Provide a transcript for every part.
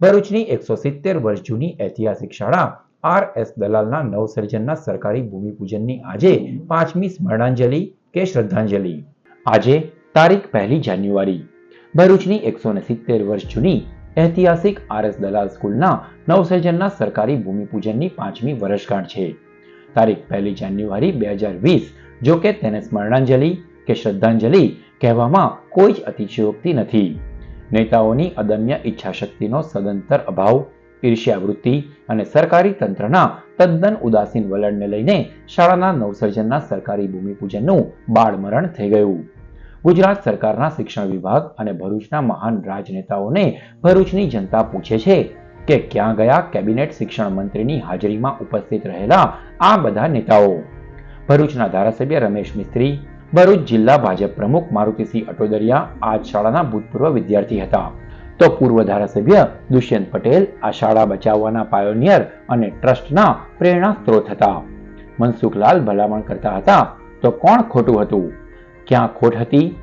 ભરૂચની એકસો સિત્તેર વર્ષ જૂની ઐતિહાસિક શાળા આર એસ દલાલના નવસર્જનના સરકારી ભૂમિપૂજનની આજે પાંચમી સ્મરણાંજલિ કે શ્રદ્ધાંજલિ. આજે તારીખ પહેલી જાન્યુઆરી. ભરૂચની એકસો ને સિત્તેર વર્ષ જૂની ઐતિહાસિક આર એસ દલાલ સ્કૂલના નવસર્જનના સરકારી ભૂમિપૂજનની પાંચમી વર્ષગાંઠ છે. તારીખ પહેલી જાન્યુઆરી બે હજાર વીસ, જો કે તેને સ્મરણાંજલિ કે શ્રદ્ધાંજલિ કહેવામાં કોઈ જ અતિશયોક્તિ નથી. નેતાઓની અદમ્ય ઈચ્છાશક્તિનો સદંતર અભાવ ઈર્ષ્યાવૃત્તિ અને સરકારી તંત્રના તદ્દન ઉદાસીન વલણને લઈને શાળાના નવસર્જનના સરકારી ભૂમિપૂજનનું બાળમરણ થઈ ગયું. ગુજરાત સરકારના શિક્ષણ વિભાગ અને ભરૂચના મહાન રાજનેતાઓને ભરૂચની જનતા પૂછે છે કે ક્યાં ગયા કેબિનેટ શિક્ષણ મંત્રીની હાજરીમાં ઉપસ્થિત રહેલા આ બધા નેતાઓ? ભરૂચના ધારાસભ્ય રમેશ મિસ્ત્રી ભરૂચ જિલ્લા ભાજપ પ્રમુખ મારુતિસિંહ અટોદરિયા આ શાળાના ભૂતપૂર્વ વિદ્યાર્થી હતા. તો પૂર્વ ધારાસભ્ય દુષ્યંત પટેલ આ શાળા બચાવવાના પાયોનિયર અને ટ્રસ્ટના પ્રેરણા સ્ત્રોત હતા. મનસુખલાલ ભલામણ કરતા હતા, તો કોણ ખોટું હતું? ક્યાં ખોટ હતી?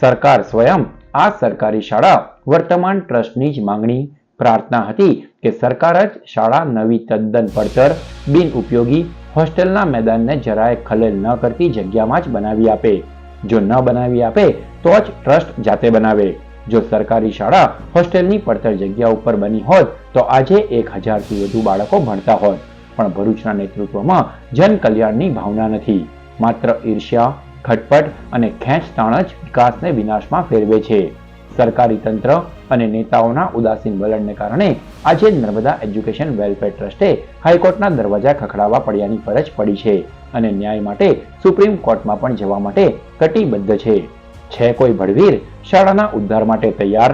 સરકાર સ્વયં આ સરકારી શાળા વર્તમાન ટ્રસ્ટની જ માંગણી, પ્રાર્થના હતી કે સરકાર જ શાળા નવી તદ્દન પડતર, બિન ઉપયોગી હોસ્ટેલના મેદાનને જરાય ખલેલ ન કરતી જગ્યામાં જ બનાવી આપે. જો ન બનાવી આપે, તો જ ટ્રસ્ટ જાતે બનાવે. જો સરકારી શાળા હોસ્ટેલની પડતર જગ્યા ઉપર બની હોત, તો આજે એક હજારથી વધુ બાળકો ભણતા હોત. પણ ભરૂચના નેતૃત્વમાં જન કલ્યાણની ભાવના નથી. માત્ર ઈર્ષ્યા, ખટપટ અને ખેંચતાણ જ વિકાસને વિનાશમાં ફેરવે છે. સરકારી તંત્ર અને નેતાઓના ઉદાસીન વલણને કારણે આજે નર્મદા એજ્યુકેશન વેલફેર ટ્રસ્ટે હાઈકોર્ટના દરવાજા ખખડાવવા પડ્યાની ફરજ પડી છે અને ન્યાય માટે સુપ્રીમ કોર્ટમાં પણ જવા માટે કટિબદ્ધ છે. છે કોઈ ભડવીર શાળાના ઉદ્ધાર માટે તૈયાર?